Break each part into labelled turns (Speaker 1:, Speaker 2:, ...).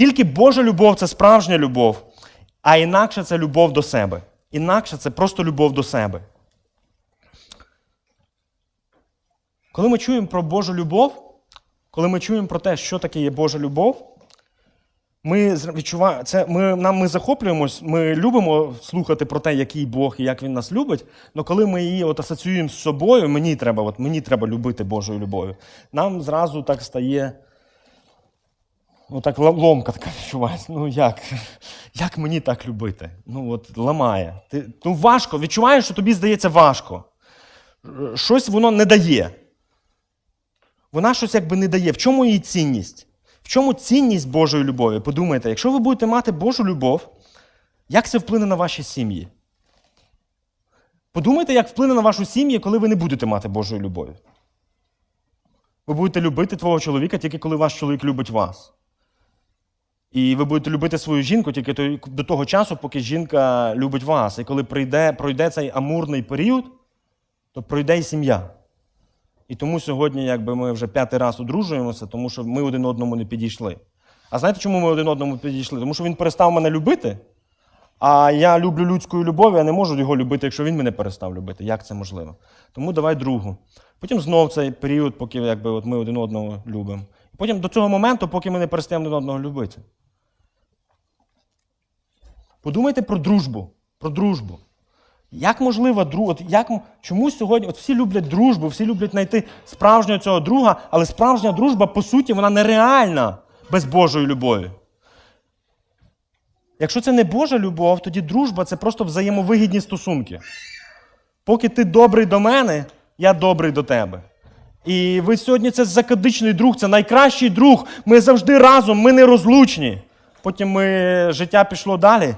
Speaker 1: Тільки Божа любов це справжня любов, а інакше це любов до себе. Інакше це просто любов до себе. Коли ми чуємо про Божу любов, коли ми чуємо про те, що таке є Божа любов, ми відчуваємо, це, ми, нам, ми захоплюємось, ми любимо слухати про те, який Бог і як Він нас любить. Але коли ми її от асоціюємо з собою, мені треба, от, мені треба любити Божою любов'ю, нам зразу так стає. Ну, так ломка така відчувається. Ну як? Як мені так любити? Ну, от ламає. Ти, ну, важко. Відчуваєш, що тобі здається важко. Щось воно не дає. Вона щось якби не дає. В чому її цінність? В чому цінність Божої любові? Подумайте, якщо ви будете мати Божу любов, як це вплине на ваші сім'ї? Подумайте, як вплине на вашу сім'ю, коли ви не будете мати Божої любові. Ви будете любити твого чоловіка тільки коли ваш чоловік любить вас. І ви будете любити свою жінку тільки до того часу, поки жінка любить вас. І коли прийде, пройде цей амурний період, то пройде і сім'я. І тому сьогодні, якби ми вже п'ятий раз одружуємося, тому що ми один одному не підійшли. А знаєте, чому ми один одному підійшли? Тому що він перестав мене любити, а я люблю людською любов'ю, я не можу його любити, якщо він мене перестав любити. Як це можливо? Тому давай другу. Потім знов цей період, поки якби, от ми один одного любимо. Потім до цього моменту, поки ми не перестаємо один одного любити. Подумайте про дружбу. Про дружбу. Як можлива друг... от як... Чому сьогодні от всі люблять дружбу, всі люблять знайти справжнього цього друга, але справжня дружба, по суті, вона нереальна без Божої любові. Якщо це не Божа любов, тоді дружба це просто взаємовигідні стосунки. Поки ти добрий до мене, я добрий до тебе. І ви сьогодні це закадичний друг, це найкращий друг. Ми завжди разом, ми не розлучні. Потім ми, життя пішло далі.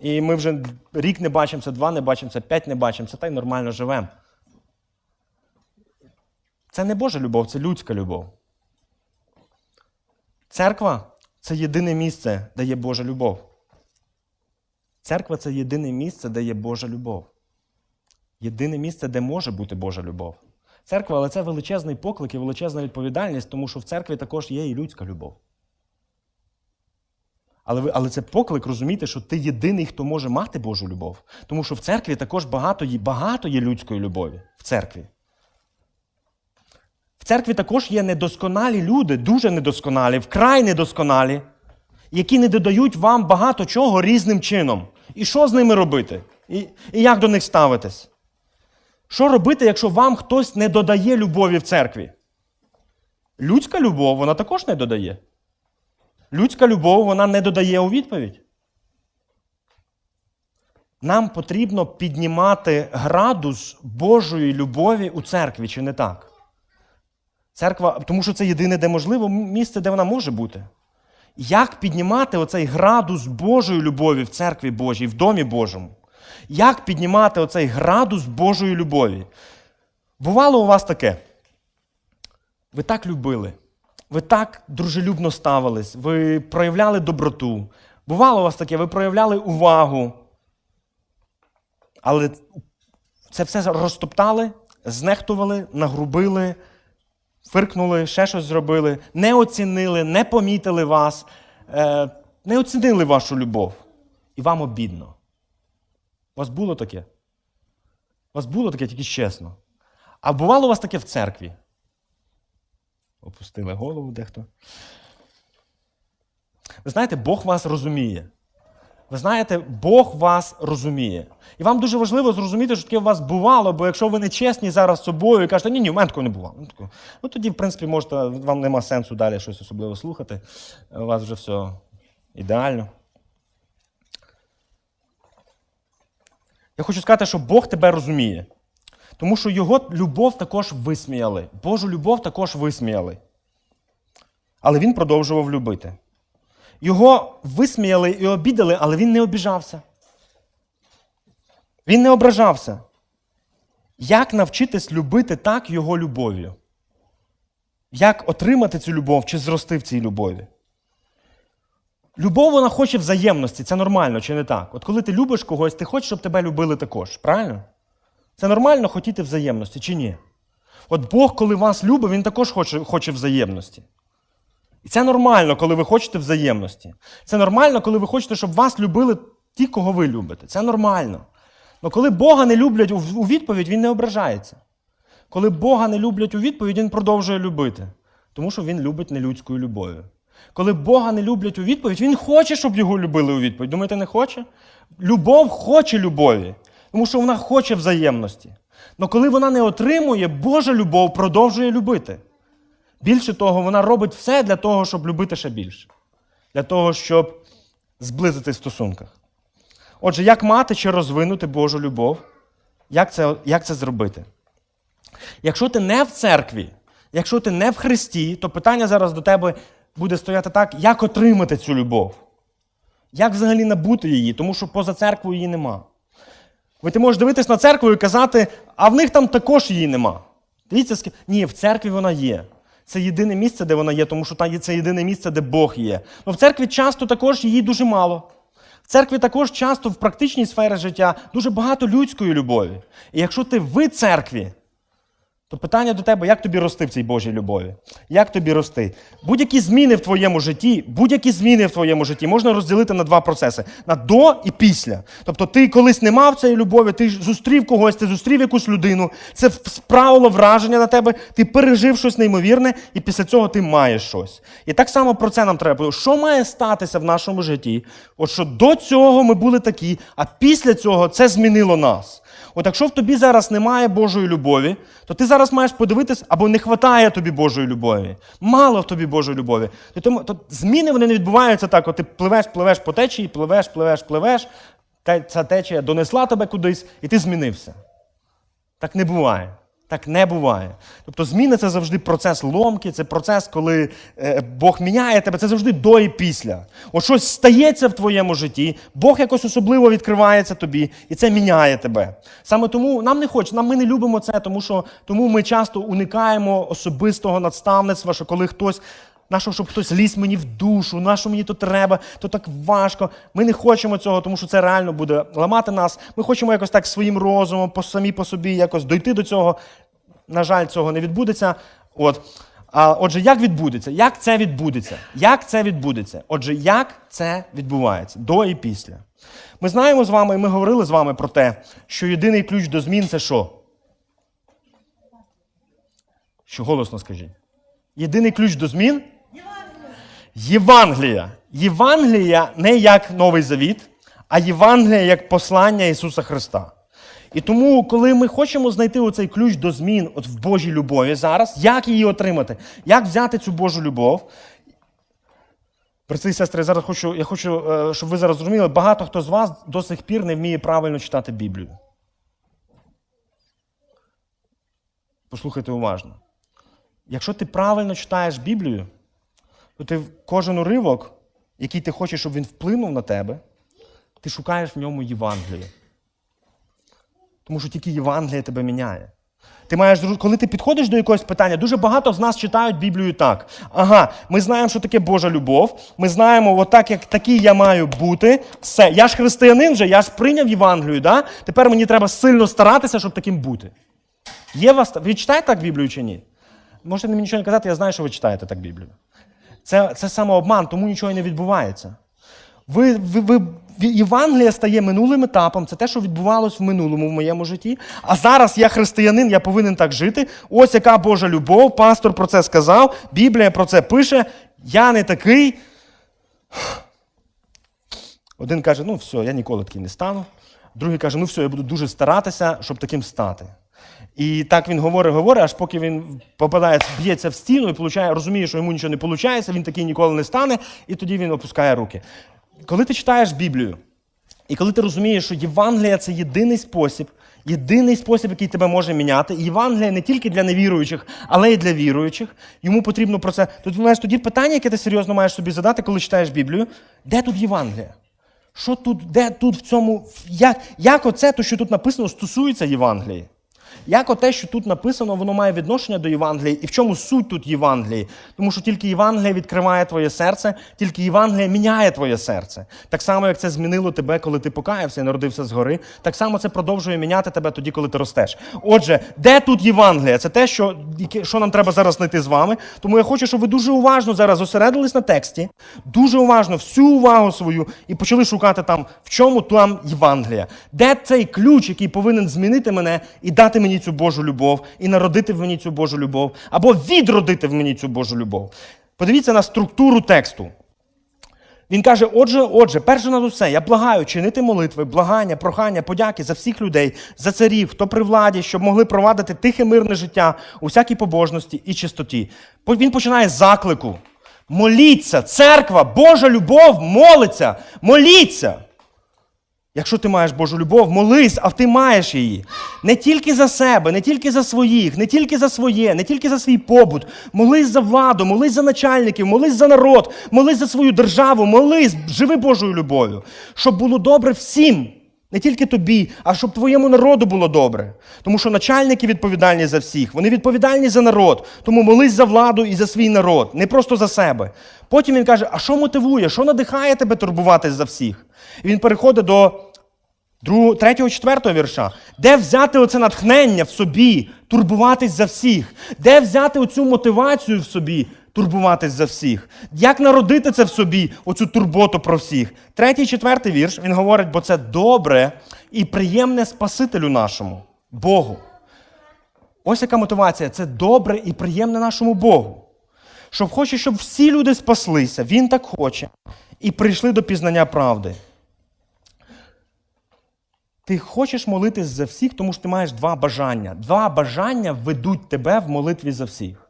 Speaker 1: І ми вже рік не бачимося, два не бачимося, п'ять не бачимося, та й нормально живемо. Це не Божа любов, це людська любов. Церква це єдине місце, де є Божа любов. Церква це єдине місце, де є Божа любов. Єдине місце, де може бути Божа любов. Церква, але це величезний поклик і величезна відповідальність, тому що в церкві також є і людська любов. Але, але це поклик розуміти, що ти єдиний, хто може мати Божу любов. Тому що в церкві також багато є, багато є людської любові. В церкві. В церкві також є недосконалі люди, дуже недосконалі, вкрай недосконалі, які не додають вам багато чого різним чином. І що з ними робити? І, і як до них ставитись? Що робити, якщо вам хтось не додає любові в церкві? Людська любов, вона також не додає. Людська любов вона не додає у відповідь. Нам потрібно піднімати градус Божої любові у церкві, чи не так? Церква, тому що це єдине, де можливо, місце, де вона може бути. Як піднімати оцей градус Божої любові в церкві Божій, в домі Божому? Як піднімати оцей градус Божої любові? Бувало у вас таке? Ви так любили, ви так дружелюбно ставились, ви проявляли доброту. Бувало у вас таке, ви проявляли увагу. Але це все розтоптали, знехтували, нагрубили, фиркнули, ще щось зробили, не оцінили, не помітили вас, е, не оцінили вашу любов. І вам обідно. У вас було таке? У вас було таке тільки чесно. А бувало у вас таке в церкві? Опустили голову дехто. Ви знаєте, Бог вас розуміє. Ви знаєте, Бог вас розуміє. І вам дуже важливо зрозуміти, що таке у вас бувало, бо якщо ви не чесні зараз з собою і кажете, ні, ні, в мене такого не бувало. Ну, тоді, в принципі, можете, вам нема сенсу далі щось особливо слухати. У вас вже все ідеально. Я хочу сказати, що Бог тебе розуміє. Тому що його любов також висміяли. Божу любов також висміяли. Але він продовжував любити. Його висміяли і обідали, але він не обіжався. Він не ображався. Як навчитись любити так його любов'ю? Як отримати цю любов чи зрости в цій любові? Любов вона хоче взаємності, це нормально, чи не так? От коли ти любиш когось, ти хочеш, щоб тебе любили також, правильно? Це нормально хотіти взаємності чи ні? От Бог, коли вас любить, Він також хоче, хоче взаємності. І це нормально, коли ви хочете взаємності. Це нормально, коли ви хочете, щоб вас любили ті, кого ви любите. Це нормально. Але коли Бога не люблять у відповідь, він не ображається. Коли Бога не люблять у відповідь, він продовжує любити. Тому що він любить нелюдською любов'ю. Коли Бога не люблять у відповідь, він хоче, щоб його любили у відповідь. Думаєте, не хоче? Любов хоче любові, тому що вона хоче взаємності. Але коли вона не отримує, Божа любов продовжує любити. Більше того, вона робить все для того, щоб любити ще більше. Для того, щоб зблизитись в стосунках. Отже, як мати чи розвинути Божу любов? Як це, як це зробити? Якщо ти не в церкві, якщо ти не в Христі, то питання зараз до тебе буде стояти так, як отримати цю любов? Як взагалі набути її? Тому що поза церквою її нема. Ви ти можеш дивитись на церкву і казати, а в них там також її нема. Дивіться, ск- ні, в церкві вона є. Це єдине місце, де вона є, тому що там це єдине місце, де Бог є. Ну в церкві часто також її дуже мало. В церкві також часто в практичній сфері життя дуже багато людської любові. І якщо ти в церкві, то питання до тебе, як тобі рости в цій Божій любові? Як тобі рости? Будь-які зміни в твоєму житті, будь-які зміни в твоєму житті можна розділити на два процеси: на до і після. Тобто, ти колись не мав цієї любові, ти зустрів когось, ти зустрів якусь людину, це справило враження на тебе, ти пережив щось неймовірне, і після цього ти маєш щось. І так само про це нам треба. Що має статися в нашому житті? От що до цього ми були такі, а після цього це змінило нас. От якщо в тобі зараз немає Божої любові, то ти зараз маєш подивитись, або не вистачає тобі Божої любові. Мало в тобі Божої любові. То, тому, то зміни вони не відбуваються так. От ти пливеш, пливеш по течії, пливеш, пливеш, пливеш. Та ця течія донесла тебе кудись, і ти змінився. Так не буває. Так не буває. Тобто зміни це завжди процес ломки, це процес, коли е, Бог міняє тебе, це завжди до і після. От щось стається в твоєму житті, Бог якось особливо відкривається тобі, і це міняє тебе. Саме тому нам не хоче, нам ми не любимо це, тому що тому ми часто уникаємо особистого надставництва, що коли хтось. Нащо, щоб хтось ліз мені в душу, нащо мені то треба, то так важко. Ми не хочемо цього, тому що це реально буде ламати нас. Ми хочемо якось так своїм розумом, по самі по собі, якось дойти до цього. На жаль, цього не відбудеться. От. А, отже, як відбудеться? Як це відбудеться? Як це відбудеться? Отже, як це відбувається до і після? Ми знаємо з вами, і ми говорили з вами про те, що єдиний ключ до змін це що? Що голосно скажіть? Єдиний ключ до змін? Євангелія. Євангелія не як Новий Завіт, а Євангелія як послання Ісуса Христа. І тому, коли ми хочемо знайти оцей ключ до змін от в Божій любові зараз, як її отримати? Як взяти цю Божу любов? Брати і сестри, зараз хочу, я хочу, е, щоб ви зараз зрозуміли, багато хто з вас до сих пір не вміє правильно читати Біблію. Послухайте уважно. Якщо ти правильно читаєш Біблію, то ти кожен уривок, який ти хочеш, щоб він вплинув на тебе, ти шукаєш в ньому Євангеліє. Тому що тільки Євангеліє тебе міняє. Ти маєш, коли ти підходиш до якогось питання, дуже багато з нас читають Біблію так. Ага, ми знаємо, що таке Божа любов. Ми знаємо, отак, як такий я маю бути. Все, я ж християнин вже, я ж прийняв Євангелію, да? тепер мені треба сильно старатися, щоб таким бути. Є вас, ви читаєте так Біблію чи ні? Можете мені нічого не казати, я знаю, що ви читаєте так Біблію. Це, це самообман, тому нічого не відбувається. Ви, ви, ви, Євангелія стає минулим етапом, це те, що відбувалось в минулому в моєму житті. А зараз я християнин, я повинен так жити. Ось яка Божа любов, пастор про це сказав, Біблія про це пише. Я не такий. Один каже, ну все, я ніколи таким не стану. Другий каже, ну все, я буду дуже старатися, щоб таким стати. І так він говорить, говорить, аж поки він попадає, б'ється в стіну і получає, розуміє, що йому нічого не виходить, він такий ніколи не стане, і тоді він опускає руки. Коли ти читаєш Біблію, і коли ти розумієш, що Євангелія це єдиний спосіб, єдиний спосіб, який тебе може міняти, і Євангелія не тільки для невіруючих, але й для віруючих, йому потрібно про це. Тут знаєш, тоді питання, яке ти серйозно маєш собі задати, коли читаєш Біблію, де тут Євангелія? Що тут, де тут в цьому, як, як оце, то, що тут написано, стосується Євангелії? Як оте, що тут написано, воно має відношення до Євангелії, і в чому суть тут Євангелії? Тому що тільки Євангелія відкриває твоє серце, тільки Євангелія міняє твоє серце. Так само, як це змінило тебе, коли ти покаявся і народився згори, так само це продовжує міняти тебе тоді, коли ти ростеш. Отже, де тут Євангелія? Це те, що, що нам треба зараз знайти з вами. Тому я хочу, щоб ви дуже уважно зараз зосередились на тексті, дуже уважно всю увагу свою і почали шукати там, в чому там Євангелія. Де цей ключ, який повинен змінити мене і дати мені цю Божу любов, і народити в мені цю Божу любов, або відродити в мені цю Божу любов. Подивіться на структуру тексту. Він каже: отже, отже, перше над усе, я благаю чинити молитви, благання, прохання, подяки за всіх людей, за царів, хто при владі, щоб могли провадити тихе мирне життя у всякій побожності і чистоті. Він починає з заклику. Моліться, церква, Божа любов, молиться, моліться. Якщо ти маєш Божу любов, молись, а ти маєш її. Не тільки за себе, не тільки за своїх, не тільки за своє, не тільки за свій побут. Молись за владу, молись за начальників, молись за народ, молись за свою державу, молись, живи Божою любов'ю, щоб було добре всім. Не тільки тобі, а щоб твоєму народу було добре. Тому що начальники відповідальні за всіх, вони відповідальні за народ. Тому молись за владу і за свій народ, не просто за себе. Потім він каже: а що мотивує, що надихає тебе турбуватись за всіх? І він переходить до другого, третього, четвертого вірша. Де взяти оце натхнення в собі, турбуватись за всіх? Де взяти оцю мотивацію в собі, турбуватись за всіх? Як народити це в собі, оцю турботу про всіх? Третій, четвертий вірш він говорить, бо це добре і приємне Спасителю нашому, Богу. Ось яка мотивація. Це добре і приємне нашому Богу. Щоб хоче, щоб всі люди спаслися, він так хоче, і прийшли до пізнання правди. Ти хочеш молитись за всіх, тому що ти маєш два бажання. Два бажання ведуть тебе в молитві за всіх.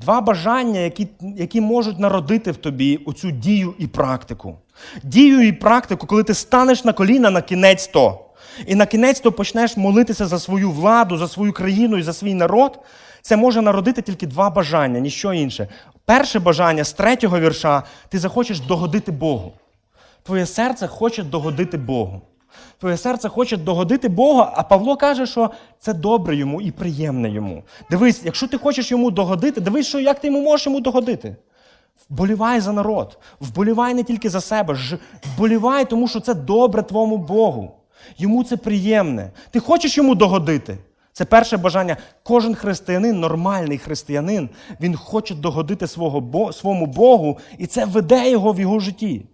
Speaker 1: Два бажання, які, які можуть народити в тобі оцю дію і практику. Дію і практику, коли ти станеш на коліна на кінець то. І на кінець то почнеш молитися за свою владу, за свою країну і за свій народ. Це може народити тільки два бажання, ніщо інше. Перше бажання з третього вірша ти захочеш догодити Богу. Твоє серце хоче догодити Богу. Твоє серце хоче догодити Бога, а Павло каже, що це добре йому і приємне йому. Дивись, якщо ти хочеш йому догодити, дивись, що як ти йому можеш йому догодити. Вболівай за народ, вболівай не тільки за себе, ж- вболівай, тому що це добре твоєму Богу. Йому це приємне. Ти хочеш йому догодити. Це перше бажання. Кожен християнин, нормальний християнин, він хоче догодити свого, своєму Богу, і це веде його в його житті.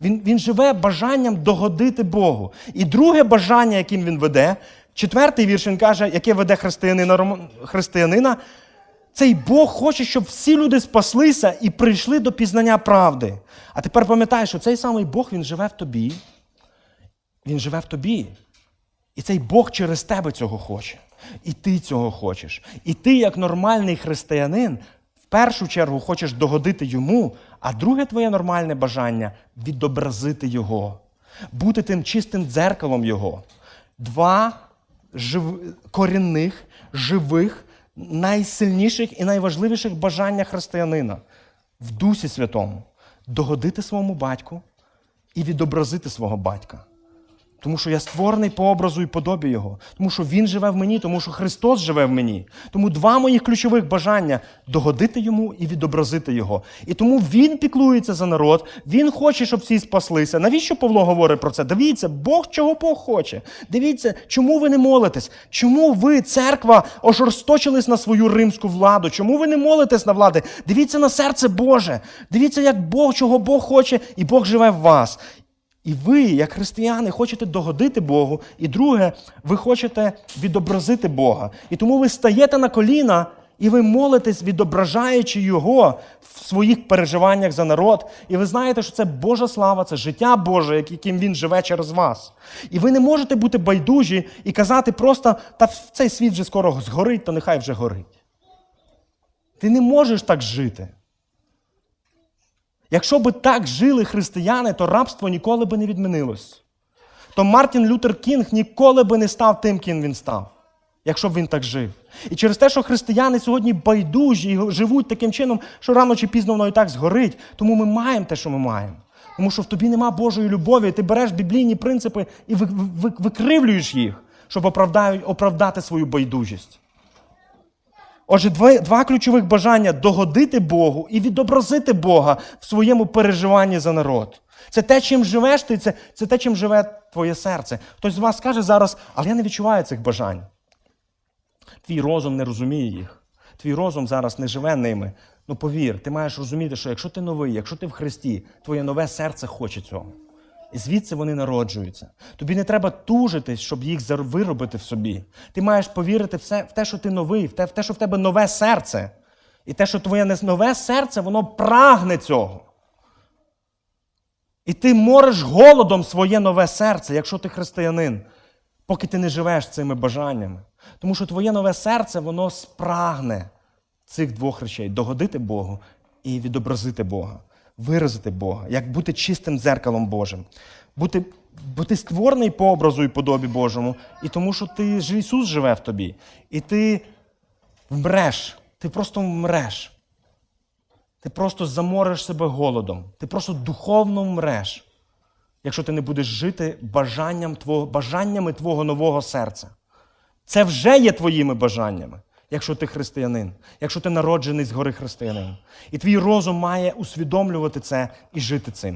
Speaker 1: Він, він живе бажанням догодити Богу. І друге бажання, яким він веде, четвертий вірш він каже, яке веде християнина, християнина, цей Бог хоче, щоб всі люди спаслися і прийшли до пізнання правди. А тепер пам'ятай, що цей самий Бог він живе в тобі. Він живе в тобі. І цей Бог через тебе цього хоче. І ти цього хочеш. І ти, як нормальний християнин, в першу чергу хочеш догодити йому, а друге твоє нормальне бажання відобразити його, бути тим чистим дзеркалом Його. Два жив... корінних, живих, найсильніших і найважливіших бажання християнина в Дусі Святому догодити своєму батьку і відобразити свого батька. Тому що я створений по образу і подобі Його. Тому що Він живе в мені, тому що Христос живе в мені. Тому два моїх ключових бажання догодити йому і відобразити Його. І тому Він піклується за народ, Він хоче, щоб всі спаслися. Навіщо Павло говорить про це? Дивіться, Бог чого Бог хоче. Дивіться, чому ви не молитесь? Чому ви, церква, ожорсточились на свою римську владу? Чому ви не молитесь на влади? Дивіться на серце Боже. Дивіться, як Бог, чого Бог хоче, і Бог живе в вас. І ви, як християни, хочете догодити Богу, і друге, ви хочете відобразити Бога. І тому ви стаєте на коліна і ви молитесь, відображаючи Його в своїх переживаннях за народ. І ви знаєте, що це Божа слава, це життя Боже, яким Він живе через вас. І ви не можете бути байдужі і казати просто, та цей світ вже скоро згорить, то нехай вже горить. Ти не можеш так жити. Якщо би так жили християни, то рабство ніколи би не відмінилось. То Мартін Лютер Кінг ніколи би не став тим, ким він став, якщо б він так жив. І через те, що християни сьогодні байдужі і живуть таким чином, що рано чи пізно воно і так згорить, тому ми маємо те, що ми маємо. Тому що в тобі нема Божої любові, ти береш біблійні принципи і ви- ви- викривлюєш їх. щоб оправдати свою байдужість. Отже, два, два ключових бажання догодити Богу і відобразити Бога в своєму переживанні за народ. Це те, чим живеш ти, це, це те, чим живе твоє серце. Хтось з вас скаже зараз, але я не відчуваю цих бажань. Твій розум не розуміє їх. Твій розум зараз не живе ними. Ну повір, ти маєш розуміти, що якщо ти новий, якщо ти в Христі, твоє нове серце хоче цього. Звідси вони народжуються. Тобі не треба тужити, щоб їх виробити в собі. Ти маєш повірити в, те, що ти новий, в те, в те, що в тебе нове серце. І те, що твоє нове серце, воно прагне цього. І ти мориш голодом своє нове серце, якщо ти християнин, поки ти не живеш цими бажаннями. Тому що твоє нове серце, воно спрагне цих двох речей: догодити Богу і відобразити Бога, виразити Бога, як бути чистим дзеркалом Божим, бути, бути створений по образу і подобі Божому, і тому, що ти ж Ісус живе в тобі, і ти вмреш, ти просто вмреш. Ти просто замориш себе голодом. Ти просто духовно вмреш, якщо ти не будеш жити бажанням твого, бажаннями твого нового серця. Це вже є твоїми бажаннями, якщо ти християнин, якщо ти народжений згори християнин. І твій розум має усвідомлювати це і жити цим.